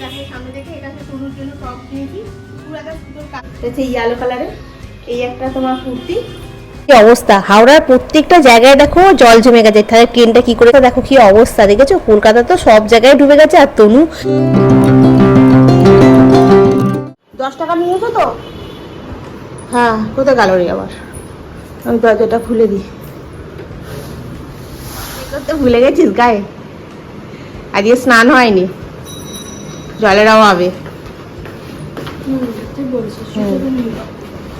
দেখো সামনে দেখে এটা হচ্ছে জন্য টপ কিনেছি পুরো একটা সুন্দর কালার হচ্ছে ইয়েলো কালারের এই একটা তোমার কুর্তি। অবস্থা? হাওড়ার প্রত্যেকটা জায়গায় দেখো জল জমে গেছে। তাহলে ট্রেনটা কি করে? দেখো কি অবস্থা দেখেছ? কলকাতা তো সব জায়গায় ডুবে গেছে আর তনু। দশ টাকা নিয়েছো তো? হ্যাঁ কোথায় গেল রে আবার? আমি দরজাটা খুলে দিই। করতে ভুলে গেছিস গায়ে? আজকে স্নান হয়নি। জলের অভাবে। ঠিক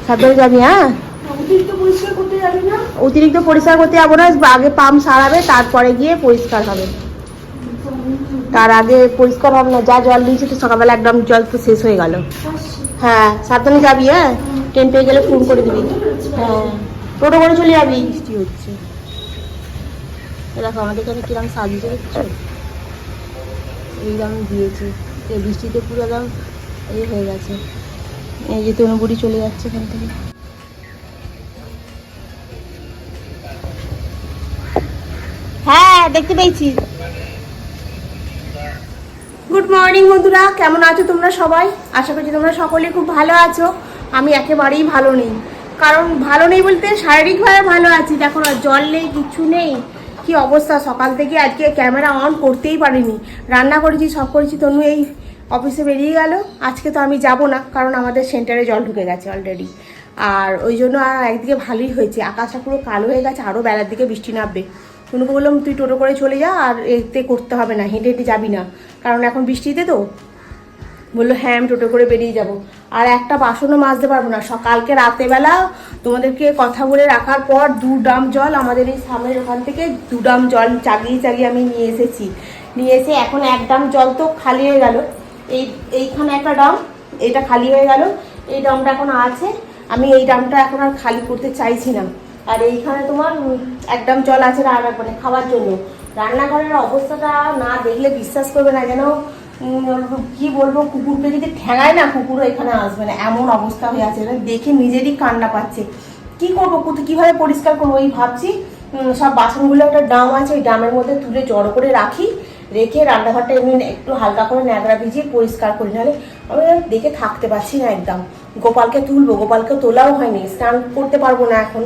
সাবধানে যাবি হ্যাঁ? অতিরিক্ত পরিষ্কার করতে যাবি না? আগে পাম্প সারাবে তারপরে গিয়ে পরিষ্কার হবে। তার আগে পরিষ্কার হবে না যা জল দিয়েছে তো সকালবেলা একদম জল তো শেষ হয়ে গেল। হ্যাঁ সাবধানে যাবি হ্যাঁ? ট্রেন পেয়ে গেলে ফোন করে দিবি। হ্যাঁ টোটো করে চলে যাবি। বৃষ্টি হচ্ছে। দেখো আমাদের এখানে কিরম সাজিয়েছে দেখছ এইরকম দিয়েছে। বৃষ্টিতে পুরো একদম এই হয়ে গেছে। এই যে তনুবুড়ি চলে যাচ্ছে এখান থেকে। হ্যাঁ দেখতে পেয়েছি। গুড মর্নিং বন্ধুরা। কেমন আছো তোমরা সবাই? আশা করছি তোমরা সকলে খুব ভালো আছো। আমি একেবারেই ভালো নেই। কারণ ভালো নেই বলতে শারীরিকভাবে ভালো আছি। দেখো না, জল নেই, কিচ্ছু নেই। কি অবস্থা? সকাল থেকে আজকে ক্যামেরা অন করতেই পারিনি। রান্না করেছি, সব করেছি, তনু এই অফিসে বেরিয়ে গেল। আজকে তো আমি যাব না, কারণ আমাদের সেন্টারে জল ঢুকে গেছে অলরেডি আর ওই জন্য আর একদিকে ভালোই হয়েছে। আকাশটা পুরো কালো হয়ে গেছে আরও বেলার দিকে বৃষ্টি নামবে। তনুকে বললাম, তুই টোটো করে চলে যা, আর এতে করতে হবে না, হেঁটে হেঁটে যাবি না। কারণ এখন বৃষ্টিতে তো। বলল হ্যাঁ আমি টোটো করে বেরিয়ে যাব। আর একটা বাসনও মাজতে পারব না। সকালকে রাতেবেলা তোমাদেরকে কথা বলে রাখার পর দু ডাম জল আমাদের এই সামনের ওখান থেকে দু ডাম জল চাগিয়ে চাগিয়ে আমি নিয়ে এসেছি। নিয়ে এসে এখন এক ডাম জল তো খালি হয়ে গেল। এই এইখানে একটা ডাম এটা খালি হয়ে গেল। এই ডামটা এখন আছে। আমি এই ডামটা এখন আর খালি করতে চাইছি না। আর এইখানে তোমার উম, এক ডাম জল আছে রান্না মানে খাওয়ার জন্য। রান্নাঘরের অবস্থাটা না দেখলে বিশ্বাস করবে না যেন কি বলব, কুকুরকে যদি ঠেঙায় না কুকুর এখানে আসবে না। এমন অবস্থা হয়ে আছে দেখে নিজেরই কান্না পাচ্ছে। কি করব কীভাবে পরিষ্কার করব, এই ভাবছি। সব বাসনগুলো একটা ডাম আছে, ওই ডামের মধ্যে তুলে জড়ো করে রাখি। রেখে রান্নাঘরটা এমনি একটু হালকা করে ন্যাকড়া ভিজিয়ে পরিষ্কার করি। নাহলে আমি দেখে থাকতে পারছি না একদম। গোপালকে তুলবো, গোপালকে তোলাও হয়নি, স্নান করতে পারব না এখন।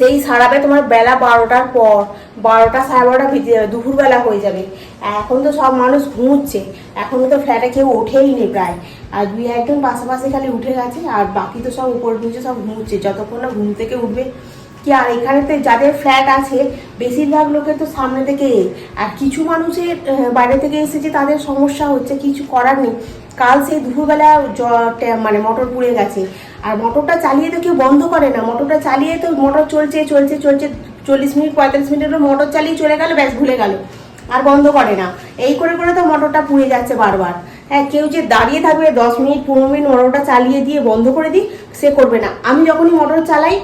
সেই সারাবে তোমার বেলা বারোটার পর, বারোটা সাড়ে বারোটা ভিজে যাবে, দুপুরবেলা হয়ে যাবে। এখন তো সব মানুষ ঘুমোচ্ছে। এখনও তো ফ্ল্যাটে কেউ ওঠেই নি প্রায়। আর দুই একজন পাশাপাশি খালি উঠে গেছে, আর বাকি তো সব উপর নিচে সব ঘুমোচ্ছে। যতক্ষণ না ঘুম থেকে উঠবে, কি আর এখানে তো যাদের ফ্ল্যাট আছে, বেশিরভাগ লোকের তো সামনে থেকে আর কিছু মানুষের বাইরে থেকে এসেছে, তাদের সমস্যা হচ্ছে, কিছু করার নেই। কাল সেই দুপুরবেলা মানে মোটর পুড়ে গেছে। আর মোটরটা চালিয়ে তো কেউ বন্ধ করে না। মোটরটা চালিয়ে তো মোটর চলছে চলছে চলছে, চল্লিশ মিনিট, পঁয়তাল্লিশ মিনিটের মোটর চালিয়ে চলে গেল, ব্যাস ভুলে গেল। আর বন্ধ করে না। এই করে করে তো মোটরটা পুড়ে যাচ্ছে বারবার। হ্যাঁ কেউ যে দাঁড়িয়ে থাকবে দশ মিনিট, পনেরো মিনিট মোটরটা চালিয়ে দিয়ে বন্ধ করে দিই সে করবে না। আমি যখনই মোটর চালাই,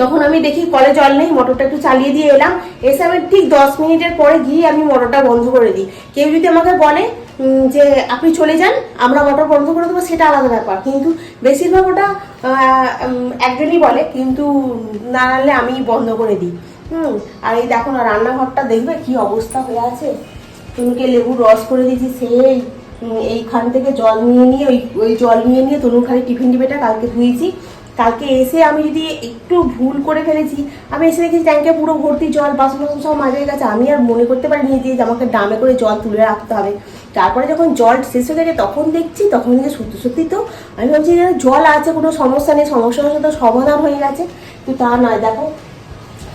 তখন আমি দেখি কলে জল নেই, মোটরটা একটু চালিয়ে দিয়ে এলাম। এসে আমি ঠিক দশ মিনিটের পরে গিয়ে আমি মোটরটা বন্ধ করে দিই। কেউ যদি আমাকে বলে যে আপনি চলে যান, আমরা মোটর বন্ধ করে দেবো, সেটা আলাদা ব্যাপার। কিন্তু বেশিরভাগ ওটা একজনই বলে, কিন্তু না আনলে আমি বন্ধ করে দিই। হুম, আর এই দেখো না, রান্নাঘরটা দেখবে কি অবস্থা হয়ে আছে? তুমিকে লেবুর রস করে দিয়েছি, সেই এইখান থেকে জল নিয়ে নিয়ে, ওই ওই জল নিয়ে নিয়ে তনুর খালি টিফিন ডিবেটা কালকে ধুয়েছি। কালকে এসে আমি যদি একটু ভুল করে ফেলেছি, আমি এসে দেখেছি ট্যাঙ্কে পুরো ভর্তি জল বাসন বাসন সব মাঝে গেছে। আমি আর মনে করতে পারিনি যে আমাকে ডামে করে জল তুলে রাখতে হবে। তারপরে যখন জল শেষ হয়ে গেছে, তখন দেখছি, তখন যে সত্যি সত্যি তো আমি ভাবছি জল আছে, কোনো সমস্যা নেই সমস্যার সাথে সমাধান হয়ে গেছে। কিন্তু তা নয়, দেখো,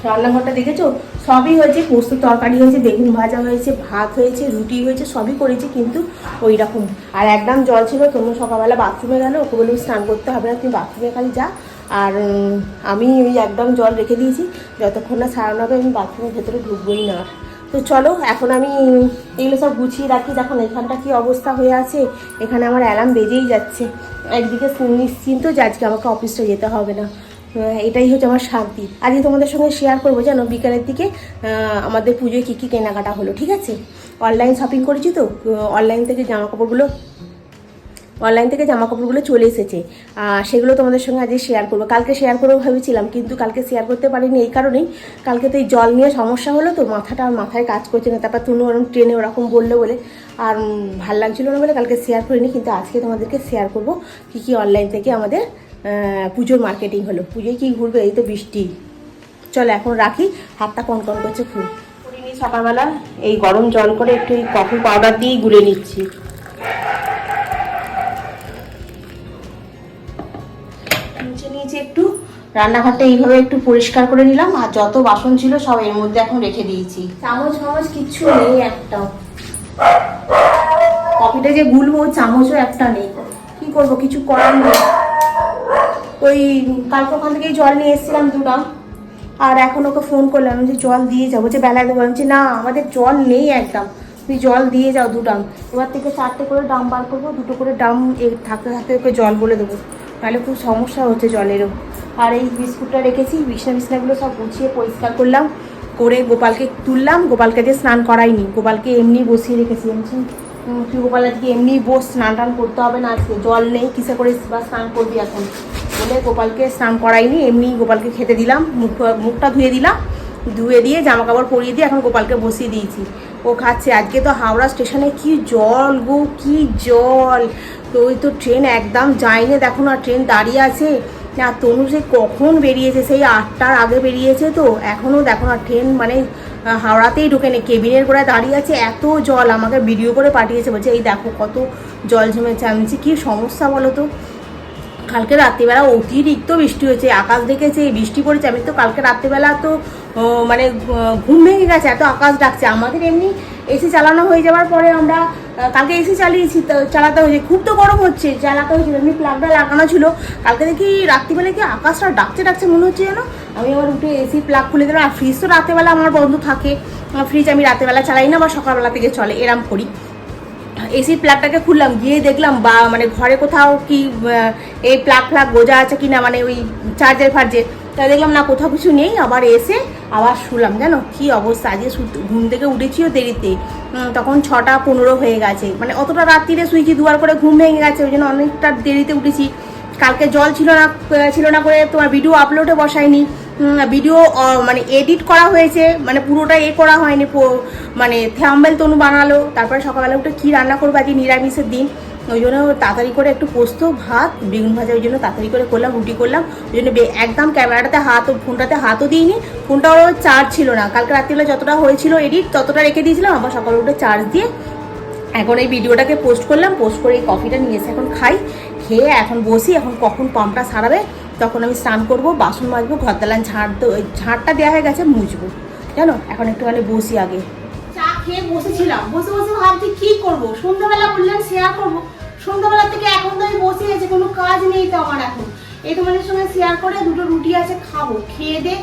রান্নাঘরটা দেখেছ? সবই হয়েছে, পোস্ত তরকারি হয়েছে, বেগুন ভাজা হয়েছে, ভাত হয়েছে, রুটি হয়েছে, সবই করেছি কিন্তু ওই রকম আর একদম জল ছিল, তোমরা সকালবেলা বাথরুমে গেলো ওকে বললাম, স্নান করতে হবে না তুমি বাথরুমে খালি যা। আর আমি ওই একদম জল রেখে দিয়েছি, যতক্ষণ না সারানো হবে আমি বাথরুমের ভেতরে ঢুকবোই না। আর তো চলো, এখন আমি এগুলো সব গুছিয়ে রাখি। দেখুন এখানটা কি অবস্থা হয়ে আছে? এখানে আমার অ্যালার্ম বেজেই যাচ্ছে। একদিকে নিশ্চিন্ত যে আজকে আমাকে অফিসটা যেতে হবে না। এটাই হচ্ছে আমার শান্তি। আজকে তোমাদের সঙ্গে শেয়ার করব, জানো? বিকালের দিকে আমাদের পুজোয় কী কী কেনাকাটা হলো, ঠিক আছে? অনলাইন শপিং করেছি তো? অনলাইন থেকে জামা কাপড়গুলো অনলাইন থেকে জামা কাপড়গুলো চলে এসেছে। সেগুলো তোমাদের সঙ্গে আজকে শেয়ার করব। কালকে শেয়ার করব ভেবেছিলাম, কিন্তু কালকে শেয়ার করতে পারিনি এই কারণেই। কালকে তো এই জল নিয়ে সমস্যা হলো, তো মাথাটা আর মাথায় কাজ করছে না। তারপর তুমি ওরকম ট্রেনে ওরকম বলল বলে, আর ভালো লাগছিল না বলে কালকে শেয়ার করিনি, কিন্তু আজকে তোমাদেরকে শেয়ার করব কী কী অনলাইন থেকে আমাদের পুজোর মার্কেটিং হলো। পুজোয় কি ঘুরবে? এই তো বৃষ্টি। চলো এখন রাখি, হাতটা কন কন করছে ফুল সকালবেলা, এই গরম জল করে একটু কফি পাউডার দিয়েই গুলে নিচ্ছি। রান্নাঘরটা এইভাবে একটু পরিষ্কার করে নিলাম আর যত বাসন ছিল সব এর মধ্যে এখন রেখে দিয়েছি। চামচ ফামচ কিচ্ছু নেই একটাও কফিটা যে গুলবো চামচও একটা নেই। কি করব কিছু করার নেই। ওই কালকে ওখান থেকেই জল নিয়ে এসেছিলাম দুটা আর এখন ওকে ফোন করলাম যে জল দিয়ে যাব। যে বেলা দেবো। আমি না আমাদের জল নেই একদম। তুই জল দিয়ে যাও দু ডাম এবার থেকে চারটে করে ডাম বার করব দুটো করে ডাম থাকতে থাকতে ওকে জল বলে দেবো। তাহলে খুব সমস্যা হচ্ছে জলেরও। আর এই বিস্কুটটা রেখেছি, বিছনা বিছনাগুলো সব গুছিয়ে পরিষ্কার করলাম, করে গোপালকে তুললাম, গোপালকে দিয়ে স্নান করাইনি। গোপালকে এমনি বসিয়ে রেখেছি এমনি তুই গোপাল আজকে এমনি বস, স্নান টান করতে হবে না আজকে, জল নেই, কিসে করে বা স্নান করবি এখন? বলে গোপালকে স্নান করাইনি, এমনি গোপালকে খেতে দিলাম, মুখ, মুখটা ধুয়ে দিলাম ধুয়ে দিয়ে জামা কাপড় পরিয়ে দিয়ে এখন গোপালকে বসিয়ে দিয়েছি। ও খাচ্ছে। আজকে তো হাওড়া স্টেশনে কি জল গো, কি জল। তো ওই তো ট্রেন একদম যায়নি। দেখো না, ট্রেন দাঁড়িয়ে আছে। না, তনু সে কখন বেরিয়েছে, সেই আটটার আগে বেরিয়েছে তো। এখনও দেখো না, ট্রেন মানে হাওড়াতেই ঢোকে নেই কেবিনের গোড়ায় দাঁড়িয়ে আছে, এত জল আমাকে ভিডিও করে পাঠিয়েছে। বলছে, এই দেখো কত জল জমেছে। আমি কি সমস্যা বলো তো? কালকে রাত্রিবেলা অতিরিক্ত বৃষ্টি হয়েছে, আকাশ দেখেছে বৃষ্টি পড়েছে, আমি তো কালকে রাত্রিবেলা তো মানে ঘুম ভেঙে গেছে, এত আকাশ ডাকছে। আমাদের এমনি এসি চালানো হয়ে যাওয়ার পরে আমরা কালকে এসি চালিয়েছি চালাতে হয়েছে, খুব তো গরম হচ্ছে, চালাতে হয়েছিল এমনি প্লাগটা লাগানো ছিল। কালকে দেখি রাত্রিবেলা কি আকাশটা ডাকছে ডাকছে, মনে হচ্ছে যেন, আমি আবার উঠে এসি প্লাগ খুলে দিলাম, আর ফ্রিজ তো রাত্রেবেলা আমার বন্ধ থাকে ফ্রিজ আমি রাত্রেবেলা চালাই না বা সকালবেলা থেকে চলে, এরম করি। এসির প্লাগটাকে খুললাম গিয়ে দেখলাম, বা মানে ঘরে কোথাও কি এই প্লাগ ফ্লাগ বোঝা আছে কি না মানে ওই চার্জার ফার্জের তাই দেখলাম, না, কোথাও কিছু নেই, আবার এসে আবার শুলাম, জানো? কি অবস্থা, আজকে ঘুম থেকে উঠেছিও দেরিতে। তখন ছটা পনেরো হয়ে গেছে। মানে অতটা রাত্রিরে শুয়েছি দুবার করে ঘুম ভেঙে গেছে, ওই জন্য অনেকটা দেরিতে উঠেছি। কালকে জল ছিল না ছিল না করে তোমার ভিডিও আপলোডে বসাইনি ভিডিও মানে এডিট করা হয়েছে মানে পুরোটা এ করা হয়নি মানে থ্যাম্বেল তনু বানালো, তারপরে সকালবেলা উঠে কী রান্না করব আজকে নিরামিষের দিন, ওই জন্য তাড়াতাড়ি করে একটু পোস্ত, ভাত, বেগুন ভাজা, ওই জন্য তাড়াতাড়ি করে করলাম, রুটি করলাম, ওই জন্য একদম ক্যামেরাটাতে হাত, ফোনটাতে হাতও দিইনি, ফোনটাও চার্জ ছিল না, কালকে রাত্রিবেলা যতটা হয়েছিল এডিট ততটা রেখে দিয়েছিলাম, আবার সকালে উঠে চার্জ দিয়ে এখন এই ভিডিওটাকে পোস্ট করলাম পোস্ট করে এই কফিটা নিয়ে এসে এখন খাই, খেয়ে এখন বসি, এখন কখন পাম্পটা সারাবে তখন আমি স্নান করব, বাসন মাজবো ঘর দালান ঝাঁট ওই ঝাঁটটা দেওয়া হয়ে গেছে, মুছবো। জানো? এখন একটুখানি বসি আগে। চা খেয়ে বসেছিলাম। বসে বসে ভাবছি কি করব? সন্ধ্যাবেলা বললাম শেয়ার করব। সন্ধ্যাবেলা থেকে এখন তো আমি বসে আছি, কোনো কাজ নেই তো আমার এখন। এই তোমাদের সঙ্গে শেয়ার করে দুটো রুটি আছে, খাব। খেয়ে দে।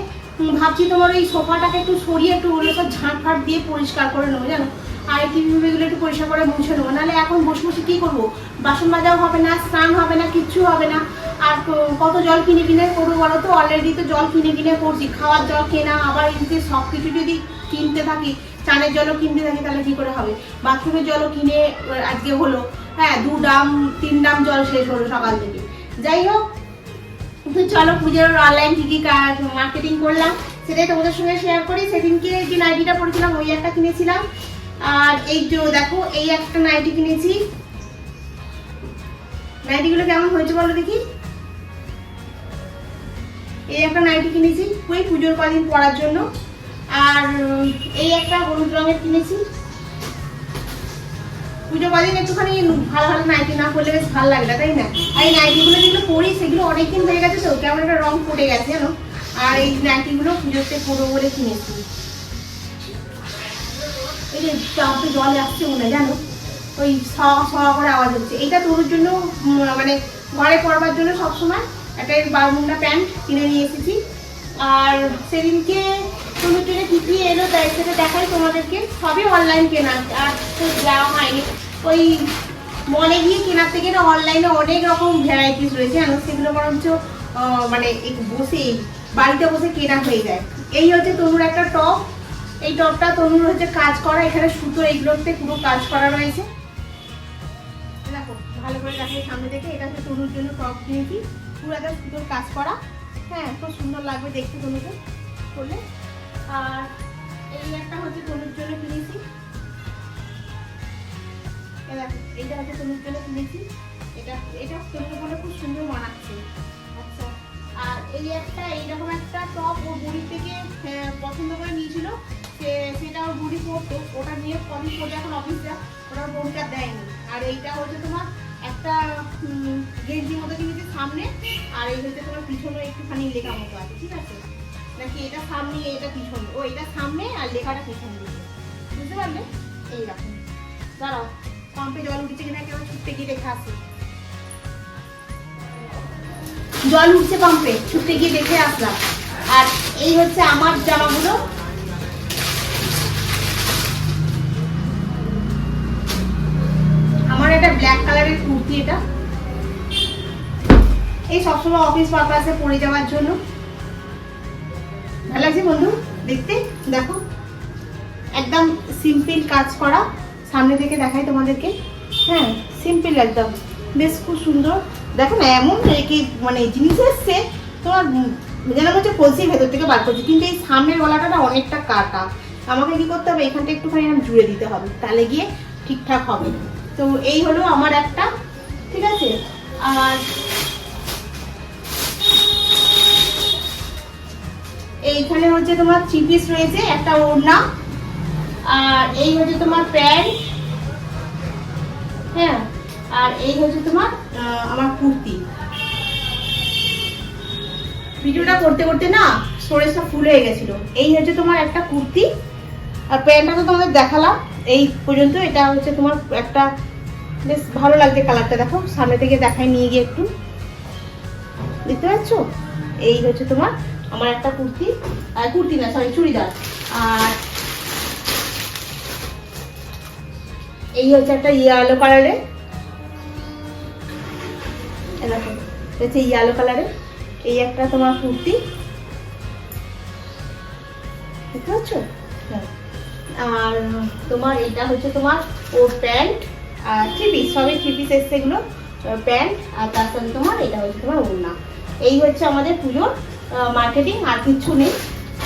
ভাবছি তোমার এই সোফাটাকে একটু সরিয়ে একটু ওগুলো সব ঝাঁট ফাট দিয়ে পরিষ্কার করে নেব, জানো? আর টিভি গুলো একটু পরিষ্কার করে মুছে নেব। নাহলে এখন বসে বসে কি করব? বাসন মাজাও হবে না, স্নান হবে না, কিচ্ছু হবে না। আর কত জল কিনে কিনে করব বলো তো? অলরেডি তো জল কিনে কিনে করছি। খাওয়ার জল কেনা, আবার এদিকে সব কিছু যদি কিনতে থাকি, চানের জলও কিনতে থাকি, তাহলে কী করে হবে? বাথরুমের জলও কিনে আজকে হলো। হ্যাঁ দু ডাম, তিন ডাম জল শেষ হলো সকাল থেকে। যাই হোক, তো চলো পুজোর অনলাইন কি কি মার্কেটিং করলাম, সেটাই তোমাদের সঙ্গে শেয়ার করি। সেদিনকে যে নাইটিটা পরেছিলাম ওই একটা কিনেছিলাম। আর এই যে দেখো, এই একটা নাইটি কিনেছি। নাইটিগুলো কেমন হয়েছে বলো দেখি? এই একটা নাইটি কিনেছি ওই পুজোর কদিন পরার জন্য। আর এই একটা হলুদ রঙের কিনেছি। পুজো কদিন একটুখানি ভালো ভালো নাইটি না পরলে বেশ ভালো লাগে না, তাই না? আর এই নাইটিগুলো যেগুলো পরি, সেগুলো অনেকদিন হয়ে গেছে তো, কেমন একটা রং পড়ে গেছে জানো? আর এই নাইটিগুলো পুজোতে পরবো বলে কিনেছি। এই যে চাপে জল আসছে মনে জানো? ওই স করে আওয়াজ হচ্ছে। এইটা তোর জন্য মানে ঘরে পরবার জন্য সবসময় একটা বারমুন্ডা প্যান্ট কিনে নিয়ে এসেছি। আর সেদিনকে কোনো ট্রেনে কী কী এলো তাই সেটা দেখাই তোমাদেরকে। সবই অনলাইন কেনা, আর তো যাওয়া হয়নি। ওই মলে গিয়ে কেনার থেকে না অনলাইনে অনেক রকম ভ্যারাইটিস রয়েছে। জানো সেগুলো বরঞ্চ মানে বসে, বাড়িতে বসে কেনা হয়ে যায়। এই হচ্ছে তনুর একটা টপ এই টপটা তনুর হচ্ছে কাজ করা। এখানে সুতো এইগুলোতে পুরো কাজ করা রয়েছে। দেখো দেখো ভালো করে দেখো সামনে থেকে এটা হচ্ছে তনুর জন্য টপ কিনেছি একটা সুন্দর কাজ করা। হ্যাঁ খুব সুন্দর লাগবে দেখতে তনুকে করলে। আর এই একটা হচ্ছে তনুর জন্য কিনেছি। এইটা হচ্ছে তনুর জন্য কিনেছি। এটা এটা তনুর বলে খুব সুন্দর মানাচ্ছে আচ্ছা আর এই একটা, এইরকম একটা টপ ও বুড়ির থেকে পছন্দ করে নিয়েছিল। সেটা ওর বুড়ি পরতো। ওটা নিয়ে কদিন পরে এখন অফিসটা ওটা ওর বোনটা দেয়নি। আর এইটা হচ্ছে তোমার একটা গেঞ্জি মতো কিনেছি সামনে, আর এই হচ্ছে তোমার পিছনে একটুখানি লেখা মতো আছে, ঠিক আছে? নাকি এটা সামনে, এটা পিছনে? ও, এটা সামনে আর লেখাটা পিছনে বুঝতে পারলে? এইরকম। দাঁড়াও পাম্পে জল উঠেছে কিনা কেউ ছুটতে গিয়ে দেখে আসে। জল উঠছে পাম্পে ছুটতে গিয়ে দেখে আসলাম। আর এই হচ্ছে আমার জামাগুলো। এটা। এই সবসময় অফিস পারপাসে পরে যাওয়ার জন্য। ভালো লাগছে বন্ধু? দেখতে? দেখো। একদম সিম্পল কাজ করা। সামনে থেকে দেখাই তোমাদেরকে। হ্যাঁ সিম্পল একদম। বেশ খুব সুন্দর। দেখো না, এমন কি মানে জিনিস এসছে, তোমার যেন হচ্ছে কলসির ভেতর থেকে বার করছি। কিন্তু এই সামনের গলাটা না অনেকটা কাটা। আমাকে কি করতে হবে? এখানটা একটুখানি জুড়ে দিতে হবে। তাহলে গিয়ে ঠিকঠাক হবে। তো এই হলো আমার একটা ঠিক আছে? আর এইখানে হচ্ছে তোমার থ্রি পিস রয়েছে, একটা ওড়না, আর এই হচ্ছে তোমার প্যান্ট হ্যাঁ আর এই হচ্ছে তোমার আমার কুর্তি। ভিডিওটা করতে করতে না স্টোরেজটা ফুল হয়ে গেছিল। এই হচ্ছে তোমার একটা কুর্তি, আর প্যান্টটা তো তোমাদের দেখালাম, এই পর্যন্ত এটা হচ্ছে তোমার একটা বেশ ভালো লাগছে কালারটা, দেখো। সামনে থেকে দেখাই নিয়ে গিয়ে একটু। দেখতে পাচ্ছ? এই হচ্ছে তোমার আমার একটা কুর্তি। আর কুর্তি না সরি চুড়িদার। আর এই হচ্ছে একটা ইয়েলো দেখো এটা হচ্ছে ইয়েলো কালারের এই একটা তোমার কুর্তি। দেখতে পাচ্ছ। আর তোমার এটা হচ্ছে তোমার ওর প্যান্ট। থ্রি পিস সবই থ্রি পিস এসছে এগুলো প্যান্ট আর তার সাথে তোমার এটা হচ্ছে তোমার ওড়না। এই হচ্ছে আমাদের পুজোর মার্কেটিং আর কিচ্ছু নেই।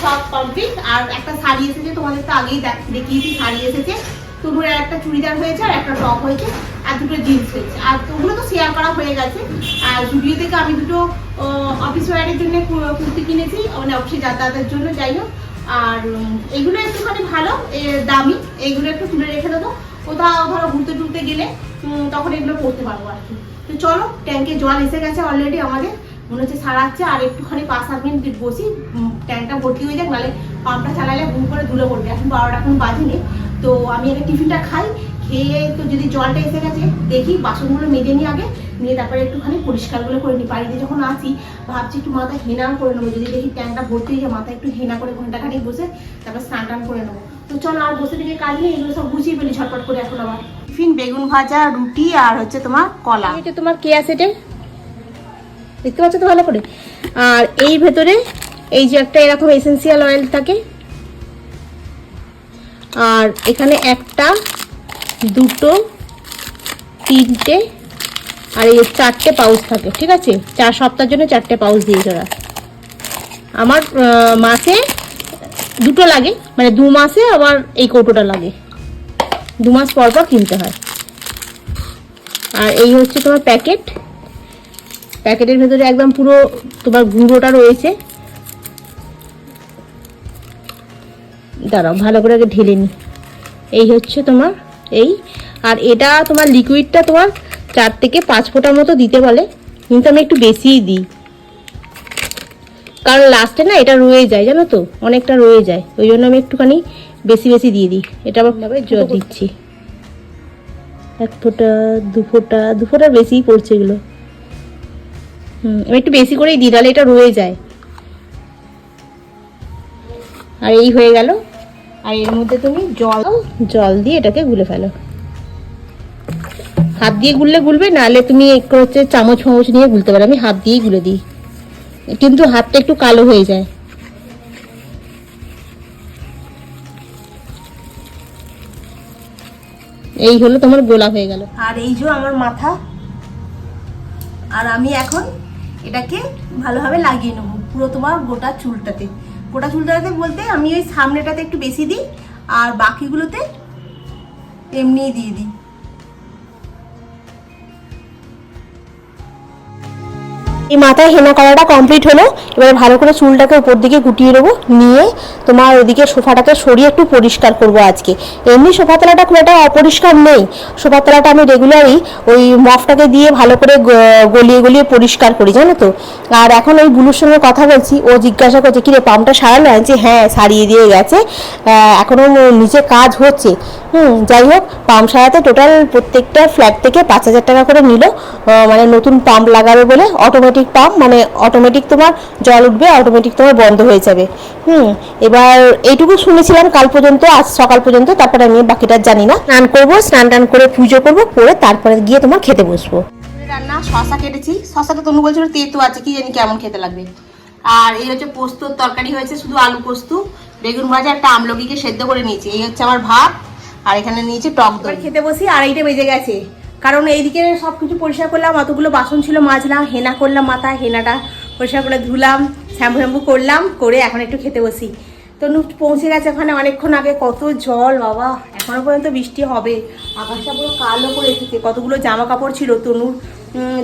সব কমপ্লিট আর একটা শাড়ি এসেছে, তোমাদের তো আগেই দেখ- দেখিয়েছি শাড়ি এসেছে। তবুর একটা চুড়িদার হয়েছে আর একটা টপ হয়েছে, আর দুটো জিন্স হয়েছে। আর ওগুলো তো শেয়ার করা হয়ে গেছে। আর জুডিও থেকে আমি দুটো অফিস ওয়ারের জন্য কুর্তি কিনেছি মানে অফিসে যাতায়াতের জন্য, যাই হোক। আর এগুলো একটুখানি ভালো দামি, এগুলো একটু তুলে রেখে দেবো। কোথাও ধরো ঘুরতে টুরতে গেলে তখন এগুলো পড়তে পারব আর কি। তো চলো, ট্যাঙ্কে জল এসে গেছে অলরেডি আমাদের। মনে হচ্ছে সারাচ্ছে, আর একটুখানি পাঁচ সাত মিনিট বসি। ট্যাঙ্কটা ভর্তি হয়ে যাক, নাহলে পাম্পটা চালালে ঘুম করে ধুলে পড়বে। এখন বারোটা এখন বাজেনি। তো আমি আগে টিফিনটা খাই, খেয়ে তো যদি জলটা এসে গেছে, দেখি বাসনগুলো মেজে নিই আগে। নিয়ে তারপরে একটুখানি পরিষ্কারগুলো করে নিই। বাড়িতে যখন আসি ভাবছি একটু মাথায় হেনা করে নেব। যদি দেখি ট্যাঙ্কটা ভর্তি হয়ে যায় মাথায় একটু হেনা করে ঘণ্টা ঘন্টাখানি বসে তারপর স্নান টান করে নেব। তো চলো আর বসে থেকে কাজ নেই এগুলো সব গুছিয়ে ফেলি ঝটপট করে এখন আবার। টিফিন বেগুন ভাজা রুটি আর হচ্ছে তোমার কলা। এটা তোমার কেয়া সেটে দেখতে পাচ্ছ তো ভালো করে? আর এই ভেতরে এই যে একটা এরকম এসেন্সিয়াল অয়েল থাকে। আর এখানে একটা দুটো তিনটে আর এই চারটে পাউচ থাকে, ঠিক আছে? চার সপ্তাহের জন্য চারটে পাউচ দিয়েছে ওরা আমার মাসে দুটো লাগে মানে দু মাসে আমার এই কৌটোটা লাগে। দু মাস পর পর কিনতে হয়। আর এই হচ্ছে তোমার প্যাকেট। প্যাকেটের ভেতরে একদম পুরো তোমার গুঁড়োটা রয়েছে। দাঁড়াও, ভালো করে আগে ঢেলে নি। এই হচ্ছে তোমার, এই, আর এটা তোমার লিকুইডটা তোমার চার থেকে পাঁচ ফোঁটার মতো দিতে বলে কিন্তু আমি একটু বেশিই দিই। কারণ লাস্টে না এটা রয়ে যায় জানো তো? অনেকটা রয়ে যায়। ওই জন্য আমি একটুখানি বেশি বেশি দিয়ে দিই। এটা আমার ভাবে জল দিচ্ছি। এক ফোঁটা দু ফোঁটা দু ফোঁটার বেশিই পড়ছে এগুলো। হুম আমি একটু বেশি করেই দিই তাহলে এটা রয়ে যায়। আর এই হয়ে গেল। আর এর মধ্যে তুমি জল জল দিয়ে এটাকে গুলে ফেলো। হাত দিয়ে গুললে গুলবে, নাহলে তুমি হচ্ছে চামচ ফামচ নিয়ে গুলতে পারো। আমি হাত দিয়েই গুলে দিই। কিন্তু হাতটা একটু কালো হয়ে যায়। এই হলো তোমার গোলা হয়ে গেল। আর এই যে আমার মাথা। আর আমি এখন এটাকে ভালোভাবে লাগিয়ে নেব পুরো তোমার গোটা চুলটাতে। গোটা চুলটাতে বলতে আমি ওই সামনেটাতে একটু বেশি দিই, আর বাকিগুলোতে এমনিই দিয়ে দিই। এই মাথায় হেনা করাটা কমপ্লিট হলো। এবার ভালো করে চুলটাকে উপর দিকে গুটিয়ে নেব নিয়ে তোমার ওদিকে সোফাটাকে সরিয়ে একটু পরিষ্কার করব আজকে। এমনি সোফা তলাটা খুব একটা অপরিষ্কার নেই। সোফা তলাটা আমি রেগুলারই ওই মফটাকে দিয়ে ভালো করে গলিয়ে গলিয়ে পরিষ্কার করি জানো তো? আর এখন ওই বুলুর সঙ্গে কথা বলছি ও জিজ্ঞাসা করছে কিরে পাম্পটা সারালো? বলছি, হ্যাঁ সারিয়ে দিয়ে গেছে। আহ, এখনও নিচে কাজ হচ্ছে। হুম যাই হোক পাম্প সারাতে টোটাল প্রত্যেকটা ফ্ল্যাট থেকে পাঁচ হাজার টাকা করে নিল। মানে নতুন পাম্প লাগাবে বলে অটোমেটিক পাম্প মানে অটোমেটিক তোমার জল উঠবে অটোমেটিক তোমার বন্ধ হয়ে যাবে। হুম এবার এইটুকু শুনেছিলাম কাল পর্যন্ত আজ সকাল পর্যন্ত তারপরে আমি বাকিটা জানি না। স্নান করব স্নান টান করে পুজো করব করে তারপরে গিয়ে তোমার খেতে বসবো। রান্না শশা কেটেছি। শশাটা তনু বলছিল তেতো আছে কি জানি কেমন খেতে লাগবে। আর এই হচ্ছে পোস্তর তরকারি হয়েছে শুধু আলু পোস্ত বেগুন ভাজা একটা আমলকিকে সেদ্ধ করে নিয়েছি। এই হচ্ছে আমার ভাত আর এখানে নিয়েছি টক দই। খেতে বসি আড়াইটে বেজে গেছে। কারণ এইদিকে সব কিছু পরিষ্কার করলাম, অতগুলো বাসন ছিল, মাজলাম, হেনা করলাম মাথায়, হেনাটা পরিষ্কার করে ধুলাম, শ্যাম্পু শ্যাম্পু করলাম, করে এখন একটু খেতে বসি। তনু পৌঁছে গেছে ওখানে অনেকক্ষণ আগে, কত জল, বাবা, এখনও পর্যন্ত বৃষ্টি হবে। আকাশটা পুরো কালো করে এসেছে, কতগুলো জামা কাপড় ছিল, তনুর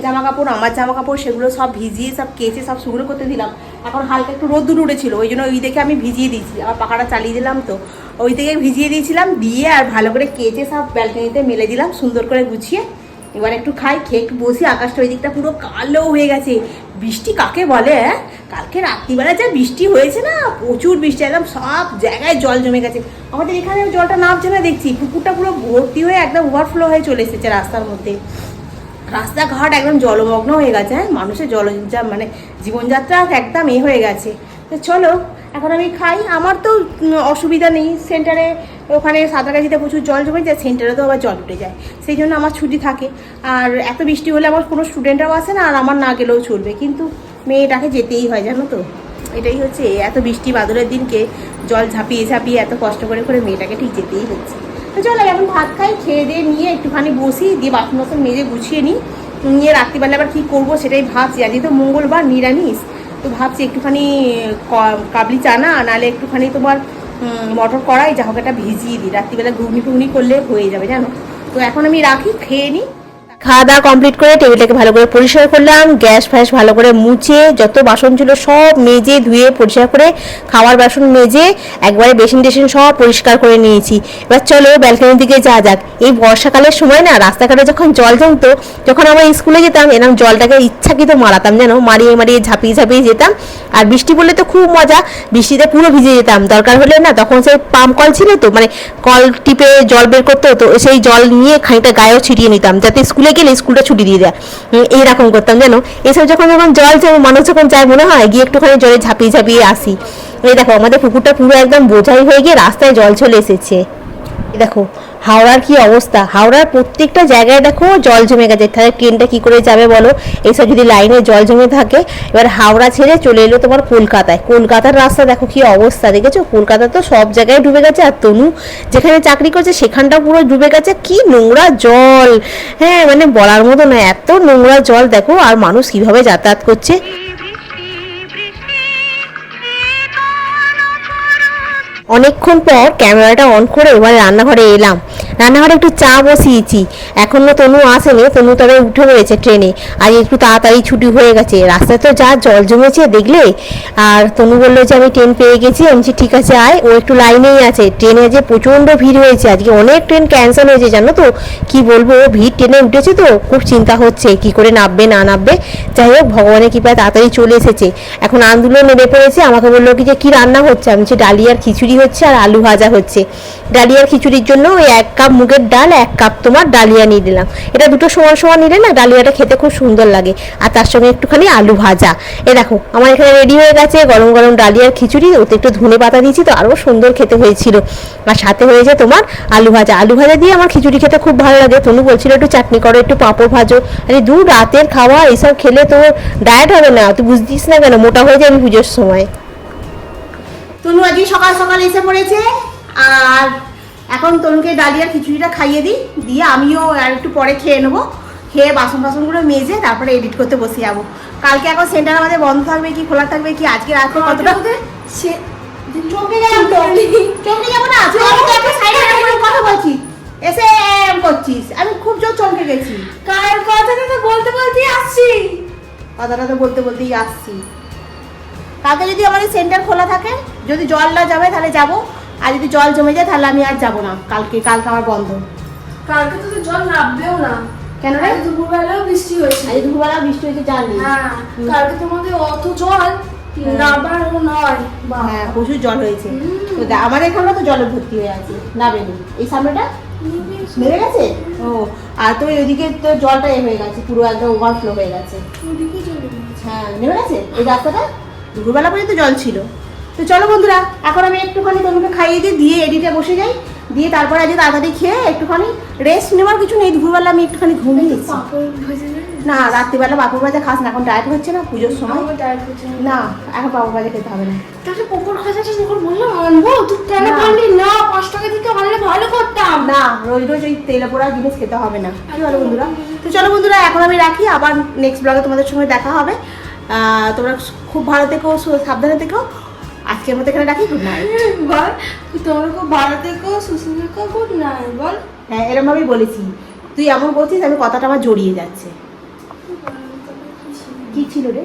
জামা কাপড় আমার জামা কাপড় সেগুলো সব ভিজিয়ে, সব কেচে, সব শুকনো করতে দিলাম। এখন হালকা একটু রোদ্দুর উঠেছিল, ওই জন্য ওই দেখে আমি ভিজিয়ে দিয়েছি, আবার পাখাটা চালিয়ে দিলাম তো। ওই থেকে ভিজিয়ে দিয়েছিলাম, দিয়ে আর ভালো করে কেচে সব ব্যালকনিতে মেলে দিলাম, সুন্দর করে গুছিয়ে। এবার একটু খাই একটু বসি, আকাশটা ওই দিকটা পুরো কালো হয়ে গেছে। বৃষ্টি কাকে বলে হ্যাঁ? কালকে রাত্রিবেলা যা বৃষ্টি হয়েছে না, প্রচুর বৃষ্টি, একদম সব জায়গায় জল জমে গেছে। আমাদের এখানে জলটা নামছে না দেখছি, পুকুরটা পুরো ভর্তি হয়ে একদম ওভারফ্লো হয়ে চলে এসেছে রাস্তার মধ্যে। রাস্তাঘাট একদম জলমগ্ন হয়ে গেছে হ্যাঁ? মানুষের জল মানে জীবনযাত্রা একদম এ হয়ে গেছে। তো চলো এখন আমি খাই। আমার তো অসুবিধা নেই। সেন্টারে, ওখানে সাঁতরাগাছিতে প্রচুর জল জমে যায়, সেন্টারে তো আবার জল উঠে যায়। সেই জন্য আমার ছুটি থাকে। আর এত বৃষ্টি হলে আমার কোনো স্টুডেন্টরাও আসে না, আর আমার না গেলেও চলবে। কিন্তু মেয়েটাকে যেতেই হয়, জানো তো? এটাই হচ্ছে এত বৃষ্টি বাদলের দিনকে জল ঝাঁপিয়ে ঝাঁপিয়ে এত কষ্ট করে করে মেয়েটাকে ঠিক যেতেই হচ্ছে। তো চলো এখন ভাত খাই, খেয়ে দিয়ে নিয়ে একটুখানি বসি, দিয়ে বাসন বাসন মেজে গুছিয়ে নিই। নিয়ে রাত্রিবেলা আবার কী করব সেটাই ভাবছি। আজকে তো মঙ্গলবার, নিরামিষ। তো ভাবছি একটুখানি কাবলি চানা নাহলে একটুখানি তোমার মটর কড়াই, যা হোক একটা ভিজিয়ে দিই। রাত্রিবেলা ঘুগনি টুগনি করলে হয়ে যাবে, জানো? তো এখন আমি রাখি, খেয়ে নিই। খাওয়া দাওয়া কমপ্লিট করে টেবিলটাকে ভালো করে পরিষ্কার করলাম, গ্যাস ফ্যাস ভালো করে মুছে, যত বাসন ছিল সব মেজে ধুয়ে পরিষ্কার করে খাওয়ার বাসন মেজে একবারে বেসিন টেসিন সব পরিষ্কার করে নিয়েছি। এবার চলো ব্যালকনির দিকে যা যাক। এই বর্ষাকালের সময় না, রাস্তাঘাটে যখন জল জমতো, যখন আমরা স্কুলে যেতাম, এরকম জলটাকে ইচ্ছাকৃত মারাতাম, জানো? মারিয়ে মারিয়ে ঝাঁপিয়ে ঝাঁপিয়ে যেতাম। আর বৃষ্টি পড়লে তো খুব মজা, বৃষ্টিতে পুরো ভিজে যেতাম। দরকার হলে না, তখন সেই পাম্প কল ছিল তো মানে কল টিপে জল বের করতে হতো, সেই জল নিয়ে খানিকটা গায়েও ছিটিয়ে নিতাম, যাতে স্কুলে গেলে স্কুলটা ছুটি দিয়ে দেয়। এইরকম করতাম, জানো? এসব যখন যখন জল যে মানুষ যখন যায় মনে হয়, গিয়ে একটুখানি জলে ঝাঁপিয়ে ঝাঁপিয়ে আসি। এই দেখো, আমাদের পুকুরটা পুরো একদম বোঝাই হয়ে গিয়ে রাস্তায় জল চলে এসেছে। দেখো হাওড়ার কি অবস্থা? হাওড়ার প্রত্যেকটা জায়গায় দেখো জল জমে গেছে। তাহলে ট্রেনটা কি করে যাবে বলো? এইসব যদি লাইনে জল জমে থাকে, এবার হাওড়া ছেড়ে চলে এলো তোমার কলকাতায়। কলকাতার রাস্তা দেখো কি অবস্থা, দেখেছ? কলকাতা তো সব জায়গায় ডুবে গেছে। আর তনু যেখানে চাকরি করছে, সেখানটাও পুরো ডুবে গেছে। কি নোংরা জল। হ্যাঁ মানে বলার মতো না এত নোংরা জল দেখো। আর মানুষ কীভাবে যাতায়াত করছে? অনেকক্ষণ পর ক্যামেরাটা অন করে এবার রান্নাঘরে এলাম। রান্নাঘরে একটু চা বসিয়েছি। এখনও তনু আসেনি, তনু তবে উঠে রয়েছে ট্রেনে। আজ একটু তাড়াতাড়ি ছুটি হয়ে গেছে। রাস্তায় তো যা জল জমেছে দেখলে। আর তনু বলল যে আমি ট্রেন পেয়ে গেছি। আমি ঠিক আছে, আয়। ও একটু লাইনেই আছে। ট্রেনে যে প্রচণ্ড ভিড় হয়েছে, আজকে অনেক ট্রেন ক্যান্সেল হয়েছে, জানো তো? কি বলব, ও ভিড় ট্রেনে উঠেছে তো? খুব চিন্তা হচ্ছে, কি করে নামবে, না নামবে? যাই হোক, ভগবানের কৃপায় তাড়াতাড়ি চলে এসেছে। এখন আন্দোলন নেমে পড়েছে। আমাকে বলল কি যে, কি রান্না হচ্ছে? আমি বলছি, ডালিয়ার খিচুড়ি হচ্ছে আর আলু ভাজা হচ্ছে। ডালিয়ার খিচুড়ির জন্য ওই এক কাপ মুগের ডাল, এক কাপ তোমার ডালিয়া নিয়ে দিলাম এটা দুটো সমান সমান নিলে না ডালিয়াটা খেতে খুব সুন্দর লাগে। আর তার সঙ্গে একটুখানি আলু ভাজা। এ দেখো, আমার এখানে রেডি হয়ে গেছে গরম গরম ডালিয়ার খিচুড়ি। ওতে একটু ধনে পাতা দিয়েছি তো, আরও সুন্দর খেতে হয়েছিল। আর সাথে হয়েছে তোমার আলু ভাজা। আলু ভাজা দিয়ে আমার খিচুড়ি খেতে খুব ভালো লাগে। তনু বলছিল, একটু চাটনি করো, একটু পাঁপড় ভাজো। আরে দু রাতের খাওয়া, এইসব খেলে তো ডায়েট হবে না। তুই বুঝতিস না কেন? মোটা হয়ে যাবে পুজোর সময়। তনু আজকে সকাল সকাল এসে পড়েছে। আর এখন তরুণকে ডালিয়া খিচুড়িটা খাইয়ে দিই দিয়ে আমিও আর একটু পরে খেয়ে নেব। খেয়ে বাসন বাসনগুলো মেজে তারপরে এডিট করতে বসে যাব। কালকে এখন সেন্টার আমাদের বন্ধ থাকবে কি খোলা থাকবে কি আজকে রাতে কতটা? চমকে গেলাম তো চমকে যাব না কথা বলছিস এসে এম করছিস। আমি খুব জোর চমকে গেছি। কার কথাটা তো বলতে বলতে আসছি। কথাটা তো বলতে বলতেই আসছি। কালকে যদি আমাদের সেন্টার খোলা থাকে যদি জল না যাবে তাহলে যাব। আর যদি জল জমে যায় তাহলে আমি আর যাব না। কালকে কালকে আমার বন্ধ। কালকে তো জল নামবেও না। কেন রে? দুপুরবেলাও বৃষ্টি হয়েছে। আজ দুপুরবেলা বৃষ্টি হয়েছে জানি। হ্যাঁ কালকে তোমাদের অত জল নামারও নয়। হ্যাঁ প্রচুর জল হয়েছে। তো জলে ভর্তি হয়ে আছে নাবেনি এই সামনেটা? গেছে? ও আর তো ওইদিকে তো জলটা এ হয়ে গেছে পুরো একদম ওভারফ্লো হয়ে গেছে। গেছে। হ্যাঁ নেমে গেছে? এই রাস্তাটা? দুপুরবেলা পর্যন্ত জল ছিল। তো চলো বন্ধুরা এখন আমি একটুখানি তোমাকে খাইয়ে দিই দিয়ে এডিটে বসে যাই। দিয়ে তারপরে আজকে তাড়াতাড়ি খেয়ে একটুখানি রেস্ট নেওয়ার কিছু নেই দুপুরবেলা আমি একটুখানি ঘুমিয়েছি পাপড় না রাত্রিবেলা বাপুর ভাজা খাস না এখন ডায়েট হচ্ছে না পুজোর সময়। না। এখন বাপুর ভাজা খেতে হবে না। তাহলে পকোড় খাজাটা যখন বললাম আনব? তুই কেন। বললি না পাঁচ টাকা দিতে আনলে ভালো করতাম। না রোজ রোজ ওই তেলে পোড়া জিনিস খেতে হবে না। কি বলো বন্ধুরা? তো চলো বন্ধুরা এখন আমি রাখি আবার নেক্সট ব্লগে তোমাদের সঙ্গে দেখা হবে। তোমরা খুব ভালো থেকো সাবধানে থেকো। আজকের মতো এখানে রাখি গুড নাইট। বল তোমরা ভালো থেকো সুস্থ থেকো গুড নাইট বল। হ্যাঁ এরমভাবেই বলেছি। তুই এমন বলছিস আমি কথাটা আমার জড়িয়ে যাচ্ছে। কি ছিল রে?